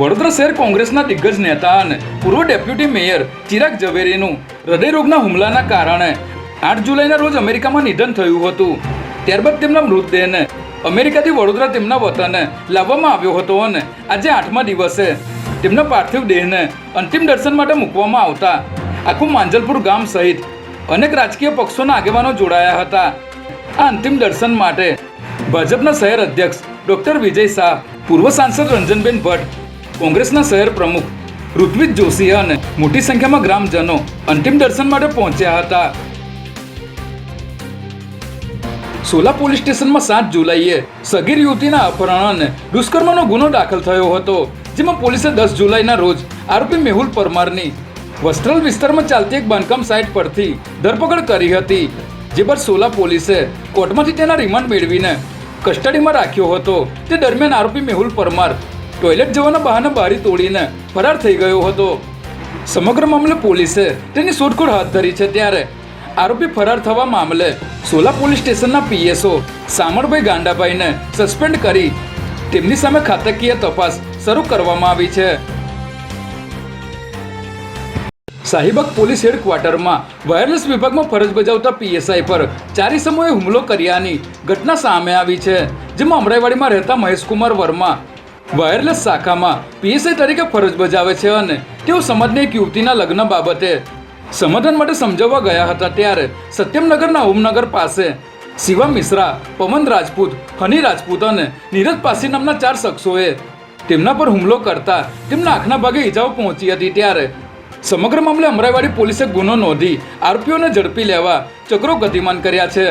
વડોદરા શહેર કોંગ્રેસના દિગ્ગજ નેતા અને પૂર્વ ડેપ્યુટી મેયર ચિરાગ ઝવેરીનું હૃદયરોગના હુમલાના કારણે આઠ જુલાઈના રોજ અમેરિકામાં નિધન થયું હતું. ત્યારબાદ તેમના મૃતદેહને અમેરિકાથી વડોદરા તેમના વતને લાવવામાં આવ્યો હતો અને આજે આઠમા દિવસે તેમના પાર્થિવ દેહને અંતિમ દર્શન માટે મૂકવામાં આવતા આખું માંજલપુર ગામ સહિત અનેક રાજકીય પક્ષોના આગેવાનો જોડાયા હતા. આ અંતિમ દર્શન માટે ભાજપના શહેર અધ્યક્ષ ડોક્ટર વિજય શાહ, પૂર્વ સાંસદ રંજનબેન ભટ્ટ કોંગ્રેસના શહેર પ્રમુખ ઋત્વિજ જોશી અને મોટી સંખ્યામાં ગ્રામજનો અંતિમ દર્શન માટે પહોંચ્યા હતા. સોલા પોલીસ સ્ટેશનમાં સાત જુલાઈએ સગીર યુવતીના અપહરણ અને દુષ્કર્મનો ગુનો દાખલ થયો હતો, જેમાં પોલીસે દસ જુલાઈના રોજ આરોપી મેહુલ પરમારની વસ્ત્રલ વિસ્તારમાં ચાલતી એક બાંધકામ સાઇટ પરથી ધરપકડ કરી હતી, જે બાદ સોલા પોલીસે કોર્ટમાંથી તેના રિમાન્ડ મેળવીને કસ્ટડીમાં રાખ્યો હતો. તે દરમિયાન આરોપી મેહુલ પરમાર ટોયલેટ જવાના બહાના બારી તોડીને ફરાર થઈ ગયો હતો. સમગ્ર મામલે પોલીસે તેની શોધખોળ હાથ ધરી છે ત્યારે. આરોપી ફરાર થવા મામલે સોલા પોલીસ સ્ટેશનના પીએસઓ સામરભાઈ ગાંડાભાઈને સસ્પેન્ડ કરી તેમની સામે ખાતાકીય તપાસ શરૂ કરવામાં આવી છે. શાહીબાગ પોલીસ હેડક્વાર્ટરમાં વાયરલેસ વિભાગમાં ફરજ બજાવતા પીએસઆઈ પર ચારી સમૂહે હુમલો કર્યાની ઘટના સામે આવી છે, જેમાં અમરાઈવાડીમાં રહેતા મહેશકુમાર વર્મા વાયરલેસ શાખામાં પીએસઆઈ તરીકે ફરજ બજાવે છે અને તેઓ સમાજની એક યુવતીના લગ્ન બાબતે સમાધાન માટે સમજાવવા ગયા હતા ત્યારે સત્યમનગરના ઓમનગર પાસે શિવા મિશ્રા, પવન રાજપૂત, હની રાજપૂત અને નીરજ પાસી નામના ચાર શખ્સોએ તેમના પર હુમલો કરતા તેમના આંખના ભાગે ઈજાઓ પહોંચી હતી ત્યારે સમગ્ર મામલે અમરાઈવાડી પોલીસે ગુનો નોંધી આરોપીઓને ઝડપી લેવા ચક્રો ગતિમાન કર્યા છે.